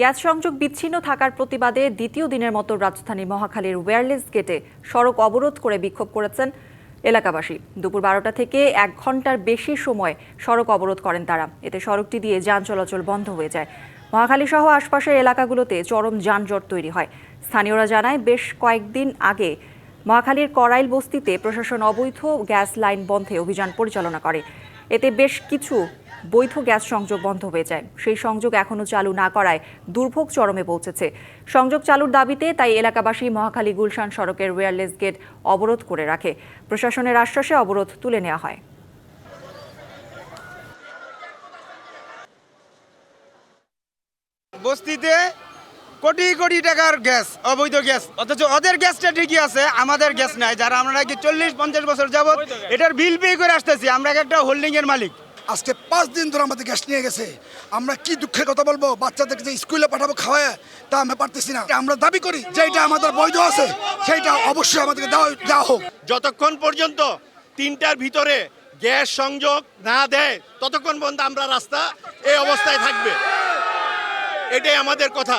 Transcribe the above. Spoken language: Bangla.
গ্যাস সংযোগ বিচ্ছিন্ন থাকার প্রতিবাদে দ্বিতীয় দিনের মতো রাজধানী মহাখালীর ওয়্যারলেস গেটে সড়ক অবরোধ করে বিক্ষোভ করেছেন এলাকাবাসী। দুপুর বারোটা থেকে এক ঘণ্টার বেশি সময় সড়ক অবরোধ করেন তারা। এতে সড়কটি দিয়ে যান চলাচল বন্ধ হয়ে যায়। মহাখালী সহ আশপাশের এলাকাগুলোতে চরম যানজট তৈরি হয়। স্থানীয়রা জানায়, বেশ কয়েকদিন আগে মহাখালীর করাইল বস্তিতে প্রশাসন অবৈধ গ্যাস লাইন বন্ধে অভিযান পরিচালনা করে। এতে বেশ কিছু বৈধ গ্যাস সংযোগ বন্ধ হয়ে যায়। সেই সংযোগ এখনও চালু না করায় দুর্ভোগ চরমে পৌঁছেছে। সংযোগ চালুর দাবিতে তাই এলাকাবাসী মহাখালী গুলশান সড়কের ওয়্যারলেস গেট অবরোধ করে রাখে। প্রশাসনের আশ্বাসে অবরোধ তুলে নেওয়া হয়। বস্তিতে কোটি কোটি টাকার গ্যাস অবৈধ গ্যাস অথচ ওদের গ্যাসটা ঠিকই আছে আমাদের গ্যাস নাই। যারা আমরা কি চল্লিশ পঞ্চাশ বছর যাবত এটার বিল পে করে আসতেছি আমরা একটা হোল্ডিং এর মালিক। আজকে পাঁচ দিন ধরে আমাদের গ্যাস নিয়ে গেছে। আমরা কি দুঃখের কথা বলব? বাচ্চাদেরকে যে স্কুলে পাঠাবো খাওয়ায়, তা আমরা পারতেছি না। আমরা দাবি করি যেটা আমাদের বৈধ আছে সেইটা অবশ্যই আমাদেরকে দেওয়া দেওয়া হোক। যতক্ষণ পর্যন্ত তিনটার ভিতরে গ্যাস সংযোগ না দেয়, ততক্ষণ পর্যন্ত আমরা রাস্তা এই অবস্থায় থাকবে। এটাই আমাদের কথা।